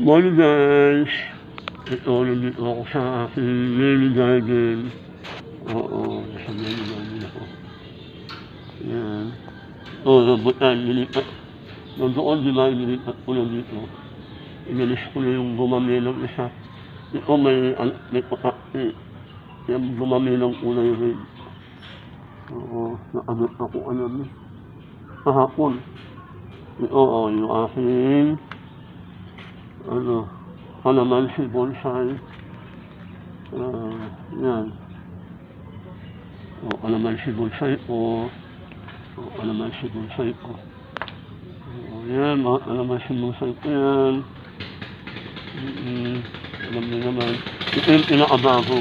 Morning guys! Ito, nandito ako sa aking mini garden. Oo, nasa mini garden ako. Yan. Oo, rambutan, nilipat. Nandoon, di ba, nilipat ko na dito. Inalis ko na yung gumamelang isa. Ito may, al- may patak, eh. Yung gumamelang kulay red. Oo, naabot ako alam eh. Kahapon. Ito, oh, yung aking ano, calamansi bonsai. Ah, yan. O, calamansi bonsai ko. O, calamansi bonsai ko. O, yan, mga calamansi bonsai ko yan. Mm-mm. Alam niyo naman. Ito yung pinakabago.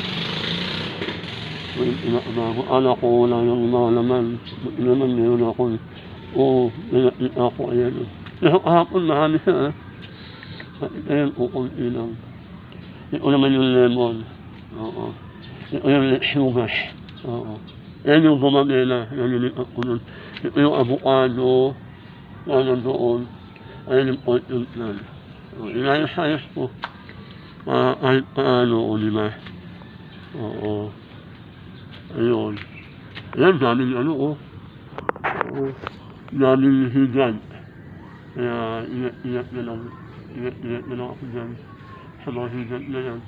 Ito yung pinakabago. Ala ko, wala yung mga laman. Buti naman meron ako. eh. Oo, kukunti lang. Ito naman yung lemon. Oo. Yung sugar. Oo. Yan yung gumagela. Nalilipat ko nun. Yung avocado. Yan nandoon. Ayan yung yung plan. Inayos-ayos ko. Para kahit paano, o di ba? Oo. Ayun. Ayan, daming ano, oh. Oo. Daming higad. Kaya, ingat-ingat na lang. Ingat-ingat na lang ako dyan. Sa mga higad na yan.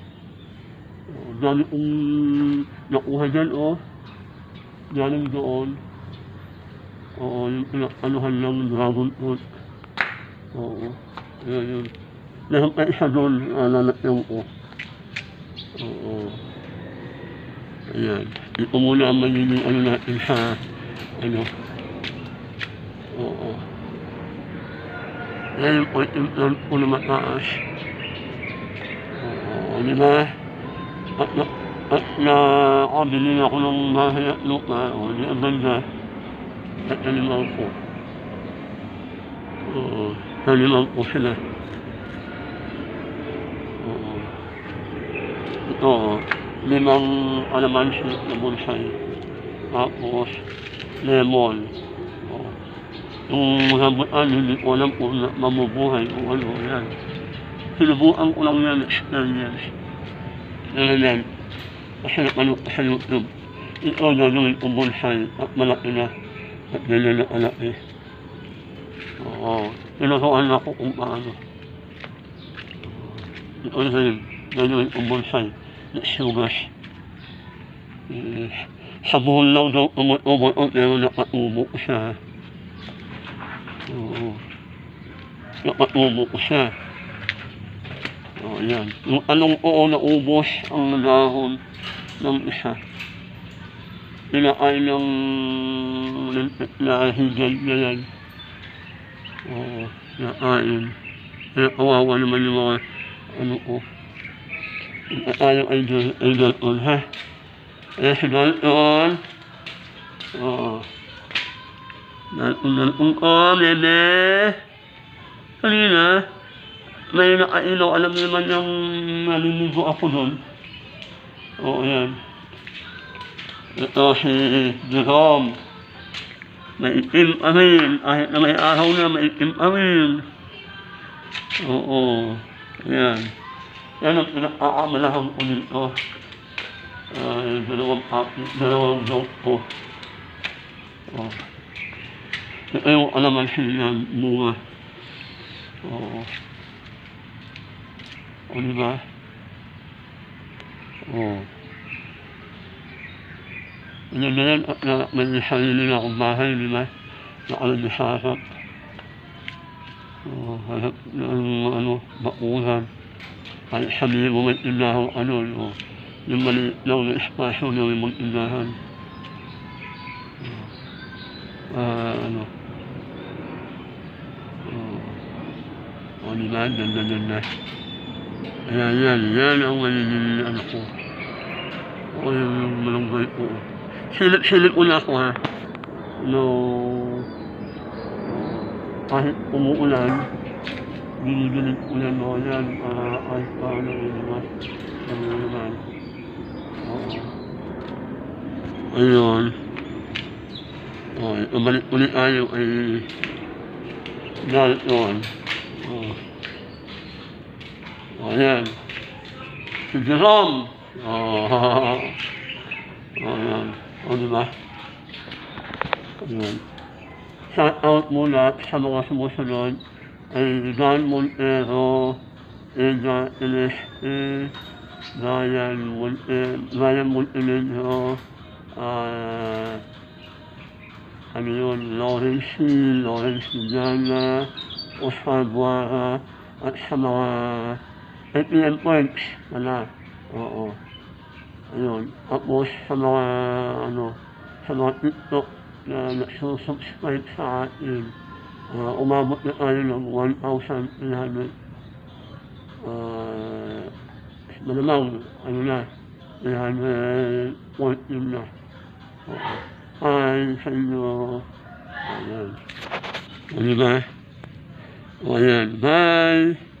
Oo, dami kong nakuha dyan, oh. Galing doon. Oo, yung pinakanuhan ng dragon fruit. Oo. Ayan yun. Meron pa isa doon, uh, lalakyan ko. Oo. Ayan. Ito muna ang magiging ano natin sa, ano. Oo. Ayan yung yung plan ko na mataas. Oo, di ba? At na, at nakabili ako ng bahay at lupa. O, di ang ganda. At taniman ko. Oo, taniman ko sila. Oo. Ito, limang alamansi na bonsai. Tapos, lemon. Yung rambutan, hindi ko alam kung na- mamubuhay o ano yan. Sinubukan ko lang yan, experience. Yan. Kasi napanood ko sa YouTube. Ito gagawin ko bonsai at malaki na. At ganyan na kalaki. Oo. Tinutuan ako kung paano. Ito rin, gagawin ko na sugar. Eh, sa buhol lang daw tumutubo pero nakatubo siya. Oo. Nakatubo ko. Oo, yan. Anong oo naubos ang dahon ng isa. Pinakain ng na higad na yan. Oo, nakain. Kaya kawawa naman yung mga ano ko. Ayaw ay ay Dalton, ha? Eh, si Dalton. Oo. Ko, bebe. Kanina, may nakailaw. Alam naman yung naliligo ako doon. Oo, yan. Ito si Jerome. May itim pa rin. Kahit na may araw na, may itim pa rin. Oo. Yan. Yan ang pinakakamalahan ko nito. Yung dalawang dalawang joke ko. Oh. Ito yung alamansi niya, bunga. Oo. O, di ba? Oo. Yan na yan, at na, may sarili na akong bahay, di ba? Nakalasasap. Oo, harap ng ano, bakuran. Kahit sabihin mo may tindahan ano, no? yung maliit lang na espasyo na may magtindahan. Ah, ano? Oo. O, di ba? Ganda, ganda. Ayan, yan, yan ang magiging ano ko. O, yung, malunggay ko. Silip-silip ko na ako, ha? No. Kahit umuulan, binibilig ko yan mo yan para kahit paano yun naman. Ano naman. Oo. Ayun. Okay, umalik ulit tayo ay Dalton. Oh. O, ayan. Si Jerome. O, o, ayan. O, diba? Ayan. Shout out muna sa mga sumusunod ay Don Montero, Edgar Celeste, Ryan Monte, Ryan Montenegro, ah, ano yun, Lawrence Lawrence Villana, Wala. Oo. Ayun. Tapos sa mga, ano, sa mga TikTok na nagsusubscribe sa atin, ah, umabot na tayo ng 1,300 ah, malamang, ano na, 314 na. Oo. Hi sa inyo. Ayan. Ano ba? Ayan. Bye!